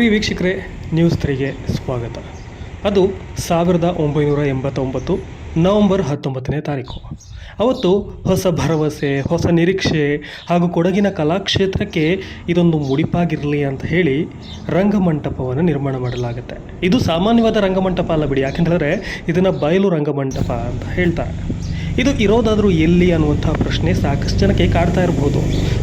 ಪ್ರಿಯ ವೀಕ್ಷಕರೇ ನ್ಯೂಸ್ ತ್ರೀಗೆ ಸ್ವಾಗತ. ಅದು ಸಾವಿರದ ಒಂಬೈನೂರ ಎಂಬತ್ತೊಂಬತ್ತು ನವೆಂಬರ್ ಹತ್ತೊಂಬತ್ತನೇ ತಾರೀಕು. ಅವತ್ತು ಹೊಸ ಭರವಸೆ, ಹೊಸ ನಿರೀಕ್ಷೆ ಹಾಗೂ ಕೊಡಗಿನ ಕಲಾಕ್ಷೇತ್ರಕ್ಕೆ ಇದೊಂದು ಮುಡಿಪಾಗಿರಲಿ ಅಂತ ಹೇಳಿ ರಂಗಮಂಟಪವನ್ನು ನಿರ್ಮಾಣ ಮಾಡಲಾಗುತ್ತೆ. ಇದು ಸಾಮಾನ್ಯವಾದ ರಂಗಮಂಟಪ ಅಲ್ಲ ಬಿಡಿ ಯಾಕೆಂದರೆ ಇದನ್ನು ಬಯಲು ರಂಗಮಂಟಪ ಅಂತ ಹೇಳ್ತಾರೆ. ಇದು ಇರೋದಾದರೂ ಎಲ್ಲಿ ಅನ್ನುವಂಥ ಪ್ರಶ್ನೆ ಸಾಕಷ್ಟು ಜನಕ್ಕೆ ಕಾಡ್ತಾ ಇರಬಹುದು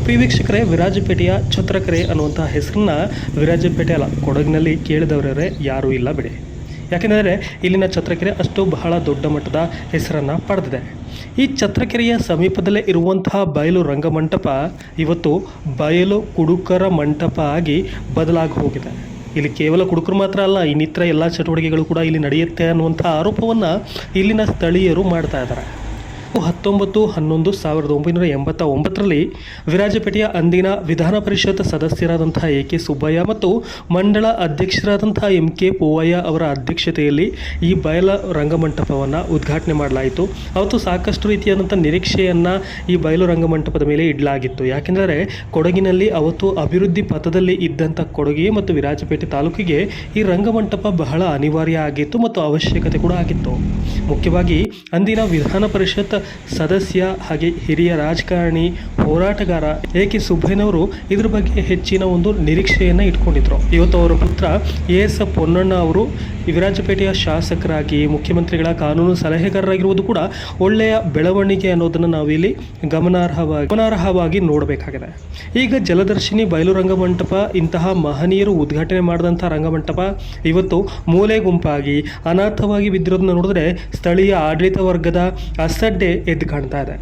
ಪ್ರಿಯ ವೀಕ್ಷಕರೇ, ವಿರಾಜಪೇಟೆಯ ಛತ್ರಕರೆ ಅನ್ನುವಂಥ ಹೆಸರನ್ನ ವಿರಾಜಪೇಟೆ ಅಲ್ಲ, ಕೊಡಗಿನಲ್ಲಿ ಕೇಳಿದವರೇ ಯಾರೂ ಇಲ್ಲ ಬಿಡಿ. ಯಾಕೆಂದರೆ ಇಲ್ಲಿನ ಛತ್ರಕೆರೆ ಅಷ್ಟು ಬಹಳ ದೊಡ್ಡ ಮಟ್ಟದ ಹೆಸರನ್ನು ಪಡೆದಿದೆ. ಈ ಛತ್ರಕೆರೆಯ ಸಮೀಪದಲ್ಲೇ ಇರುವಂತಹ ಬಯಲು ರಂಗಮಂಟಪ ಇವತ್ತು ಬಯಲು ಕುಡುಕರ ಮಂಟಪ ಆಗಿ ಬದಲಾಗಿ ಹೋಗಿದೆ. ಇಲ್ಲಿ ಕೇವಲ ಕುಡುಕರು ಮಾತ್ರ ಅಲ್ಲ, ಇನ್ನಿತರ ಎಲ್ಲ ಚಟುವಟಿಕೆಗಳು ಕೂಡ ಇಲ್ಲಿ ನಡೆಯುತ್ತೆ ಅನ್ನುವಂಥ ಆರೋಪವನ್ನು ಇಲ್ಲಿನ ಸ್ಥಳೀಯರು ಮಾಡ್ತಾ ಇದ್ದಾರೆ. ಹತ್ತೊಂಬತ್ತು ಹನ್ನೊಂದು ಸಾವಿರದ ಒಂಬೈನೂರ ಎಂಬತ್ತ ಒಂಬತ್ತರಲ್ಲಿ ವಿರಾಜಪೇಟೆಯ ಅಂದಿನ ವಿಧಾನ ಪರಿಷತ್ ಸದಸ್ಯರಾದಂತಹ ಎ ಕೆ ಸುಬ್ಬಯ್ಯ ಮತ್ತು ಮಂಡಳ ಅಧ್ಯಕ್ಷರಾದಂತಹ ಎಂ ಕೆ ಪೋವಯ್ಯ ಅವರ ಅಧ್ಯಕ್ಷತೆಯಲ್ಲಿ ಈ ಬಯಲ ರಂಗಮಂಟಪವನ್ನು ಉದ್ಘಾಟನೆ ಮಾಡಲಾಯಿತು. ಅವತ್ತು ಸಾಕಷ್ಟು ರೀತಿಯಾದಂಥ ನಿರೀಕ್ಷೆಯನ್ನು ಈ ಬಯಲು ರಂಗಮಂಟಪದ ಮೇಲೆ ಇಡಲಾಗಿತ್ತು. ಯಾಕೆಂದರೆ ಕೊಡಗಿನಲ್ಲಿ ಅವತ್ತು ಅಭಿವೃದ್ಧಿ ಪಥದಲ್ಲಿ ಇದ್ದಂಥ ಕೊಡಗಿ ಮತ್ತು ವಿರಾಜಪೇಟೆ ತಾಲೂಕಿಗೆ ಈ ರಂಗಮಂಟಪ ಬಹಳ ಅನಿವಾರ್ಯ ಆಗಿತ್ತು ಮತ್ತು ಅವಶ್ಯಕತೆ ಕೂಡ ಆಗಿತ್ತು. ಮುಖ್ಯವಾಗಿ ಅಂದಿನ ವಿಧಾನ ಪರಿಷತ್ ಸದಸ್ಯ ಹಾಗೆ ಹಿರಿಯ ರಾಜಕಾರಣಿ ಹೋರಾಟಗಾರ ಎ ಕೆ ಸುಬ್ಬಯ್ಯನವರು ಇದ್ರ ಬಗ್ಗೆ ಹೆಚ್ಚಿನ ಒಂದು ನಿರೀಕ್ಷೆಯನ್ನು ಇಟ್ಕೊಂಡಿದ್ರು. ಇವತ್ತು ಅವರ ಪುತ್ರ ಎ ಎಸ್ ಪೊನ್ನಣ್ಣ ಅವರು ವಿರಾಜಪೇಟೆಯ ಶಾಸಕರಾಗಿ, ಮುಖ್ಯಮಂತ್ರಿಗಳ ಕಾನೂನು ಸಲಹೆಗಾರರಾಗಿರುವುದು ಕೂಡ ಒಳ್ಳೆಯ ಬೆಳವಣಿಗೆ ಅನ್ನೋದನ್ನು ನಾವಿಲ್ಲಿ ಗಮನಾರ್ಹವಾಗಿ ಗಮನಾರ್ಹವಾಗಿ ನೋಡಬೇಕಾಗಿದೆ. ಈಗ ಜಲದರ್ಶಿನಿ ಬಯಲು ರಂಗಮಂಟಪ ಇಂತಹ ಮಹನೀಯರು ಉದ್ಘಾಟನೆ ಮಾಡಿದಂಥ ರಂಗಮಂಟಪ ಇವತ್ತು ಮೂಲೆ ಗುಂಪಾಗಿ ಅನಾಥವಾಗಿ ಬಿದ್ದಿರೋದನ್ನ ನೋಡಿದ್ರೆ ಸ್ಥಳೀಯ ಆಡಳಿತ ವರ್ಗದ ಅಸಡ್ಡೆ ಎದ್ದು ಕಾಣ್ತಾ ಇದೆ.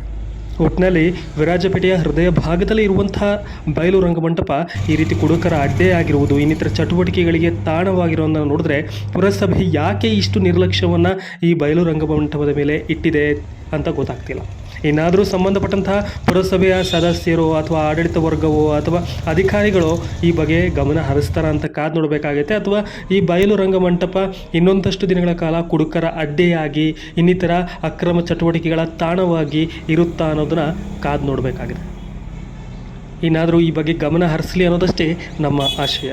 ಒಟ್ಟಿನಲ್ಲಿ ವಿರಾಜಪೇಟೆಯ ಹೃದಯ ಭಾಗದಲ್ಲಿ ಇರುವಂತಹ ಬಯಲು ರಂಗಮಂಟಪ ಈ ರೀತಿ ಕುಡುಕರ ಅಡ್ಡೆ ಆಗಿರುವುದು, ಇನ್ನಿತರ ಚಟುವಟಿಕೆಗಳಿಗೆ ತಾಣವಾಗಿರೋದನ್ನು ನೋಡಿದ್ರೆ ಪುರಸಭೆ ಯಾಕೆ ಇಷ್ಟು ನಿರ್ಲಕ್ಷ್ಯವನ್ನು ಈ ಬಯಲು ರಂಗಮಂಟಪದ ಮೇಲೆ ಇಟ್ಟಿದೆ ಅಂತ ಗೊತ್ತಾಗ್ತಿಲ್ಲ. ಇನ್ನಾದರೂ ಸಂಬಂಧಪಟ್ಟಂತಹ ಪುರಸಭೆಯ ಸದಸ್ಯರು ಅಥವಾ ಆಡಳಿತ ವರ್ಗವೋ ಅಥವಾ ಅಧಿಕಾರಿಗಳು ಈ ಬಗ್ಗೆ ಗಮನ ಹರಿಸ್ತಾರ ಅಂತ ಕಾದು ನೋಡಬೇಕಾಗೈತೆ ಅಥವಾ ಈ ಬಯಲು ರಂಗಮಂಟಪ ಇನ್ನೊಂದಷ್ಟು ದಿನಗಳ ಕಾಲ ಕುಡುಕರ ಅಡ್ಡೆಯಾಗಿ ಇನ್ನಿತರ ಅಕ್ರಮ ಚಟುವಟಿಕೆಗಳ ತಾಣವಾಗಿ ಇರುತ್ತಾ ಅನ್ನೋದನ್ನ ಕಾದು ನೋಡಬೇಕಾಗಿದೆ ಏನಾದರೂ ಈ ಬಗ್ಗೆ ಗಮನ ಹರಿಸಲಿ ಅನ್ನೋದಷ್ಟೇ ನಮ್ಮ ಆಶಯ.